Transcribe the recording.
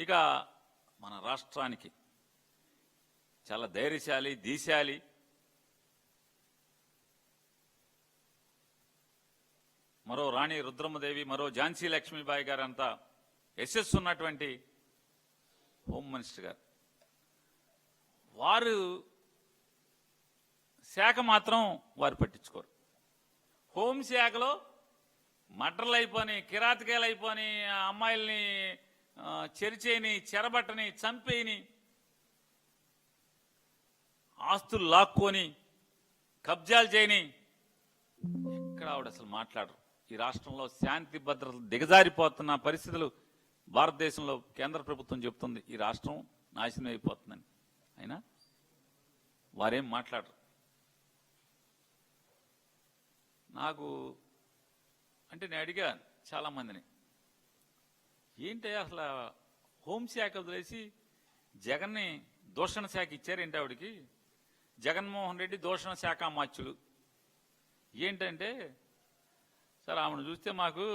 ఇక మన రాష్ట్రానికి చాలా ధైర్యశాలి దీశాలి. మరో రాణి రుద్రమ్మదేవి మరో ఝాన్సీ లక్ష్మీబాయి గారు అంతా ఎస్ఎస్ ఉన్నటువంటి హోమ్ మినిస్టర్ గారు. వారు శాఖ మాత్రం వారు పట్టించుకోరు. హోంశాఖలో మర్డర్లు అయిపోని కిరాతకాయలు అయిపోని ఆ అమ్మాయిల్ని చెరిచేయని చెరబట్టని చంపేయని ఆస్తులు లాక్కొని కబ్జాలు చేయని. ఎక్కడ ఆవిడ అసలు మాట్లాడరు. ఈ రాష్ట్రంలో శాంతి భద్రతలు దిగజారిపోతున్న పరిస్థితులు భారతదేశంలో కేంద్ర ప్రభుత్వం చెబుతుంది. ఈ రాష్ట్రం నాశనం అయిపోతుందని. అయినా వారేం మాట్లాడరు. నాకు అంటే నేను అడిగాను చాలా మందిని ఏంటి అసలు హోంశాఖ వదిలేసి జగన్ని దూషణ శాఖ ఇచ్చారేంటి ఆవిడకి? జగన్మోహన్ రెడ్డి దూషణ శాఖ అమాత్యులు ఏంటంటే సార్ ఆమెను చూస్తే మాకు